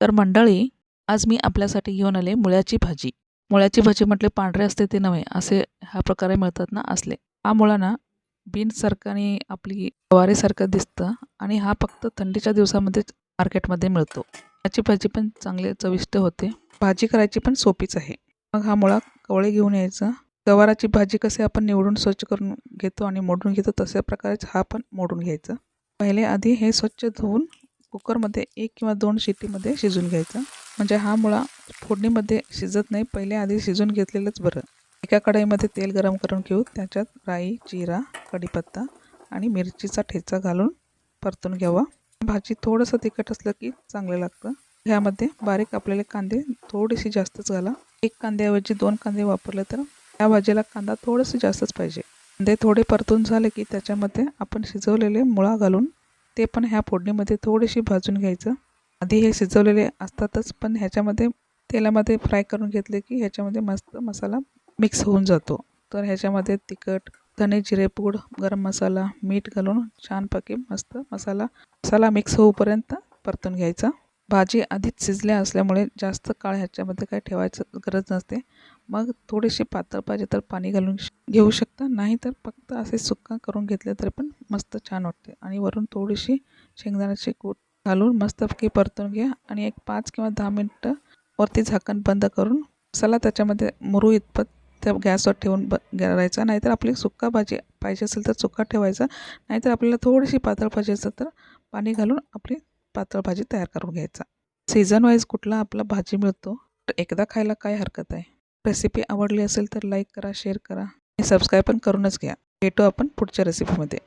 तर मंडळी आज मी आपल्यासाठी घेऊन आले मुळ्याची भाजी. मुळ्याची भाजी म्हटले पांढरे असते ते नव्हे असे ह्या प्रकारे मिळतात ना असले. हा मुळा ना बीन्ससारखं आणि आपली गवारीसारखं दिसतं आणि हा फक्त थंडीच्या दिवसामध्येच मार्केटमध्ये मिळतो. याची भाजी पण चांगली चविष्ट होते. भाजी करायची पण सोपीच आहे. मग हा मुळा कवळे घेऊन यायचा. गवाराची भाजी कसे आपण निवडून स्वच्छ करून घेतो आणि मोडून घेतो तशा प्रकारेच हा पण मोडून घ्यायचा. पहिले आधी हे स्वच्छ धुवून कुकरमध्ये एक किंवा दोन शिट्टीमध्ये शिजून घ्यायचा. म्हणजे हा मुळा फोडणीमध्ये शिजत नाही. पहिले आधी शिजून घेतलेलंच बरं. एका कढईमध्ये तेल गरम करून घेऊ. त्याच्यात राई जिरा कढीपत्ता आणि मिरचीचा ठेचा घालून परतून घ्यावा. भाजी थोडंसं तिखट असलं की चांगलं लागतं. ह्यामध्ये बारीक कापलेले कांदे थोडेसे जास्तच घाला. एक कांद्याऐवजी दोन कांदे वापरले तर या भाजीला कांदा थोडंसं जास्तच पाहिजे. कांदे थोडे परतून झाले की त्याच्यामध्ये आपण शिजवलेले मुळा घालून ते पण ह्या फोडणीमध्ये थोडीशी भाजून घ्यायचं. आधी हे शिजवलेले असतातच पण ह्याच्यामध्ये तेलामध्ये फ्राय करून घेतले की ह्याच्यामध्ये मस्त मसाला मिक्स होऊन जातो. तर ह्याच्यामध्ये तिखट धने जिरेपूड गरम मसाला मीठ घालून छानपैकी मस्त मसाला मसाला मिक्स होऊपर्यंत परतून घ्यायचा. भाजी आधीच शिजल्या असल्यामुळे जास्त काळ ह्याच्यामध्ये काही ठेवायचं गरज नसते. मग थोडीशी पातळ पाहिजे तर पाणी घालून घेऊ शकता. नाही तर फक्त असे सुक्का करून घेतले तरी पण मस्त छान वाटते. आणि वरून थोडीशी शेंगदाण्याची कूट घालून मस्तपैकी परतून घ्या. आणि एक पाच किंवा दहा मिनटं वरती झाकण बंद करून मसाला त्याच्यामध्ये मुरू इतपत त्या गॅसवर ठेवून ब करायचा नाहीतर आपली सुक्का भाजी पाहिजे असेल तर सुक्का ठेवायचा. नाहीतर आपल्याला थोडीशी पातळ पाहिजे असेल तर पाणी घालून आपली पातळ भाजी तयार करून घ्यायचा. सीझन वाईज कुठला आपला भाजी मिळतो तर एकदा खायला काय हरकत आहे? रेसिपी आवडली असेल तर लाईक करा शेअर करा आणि सबस्क्राईब पण करूनच घ्या. भेटू आपण पुढच्या रेसिपीमध्ये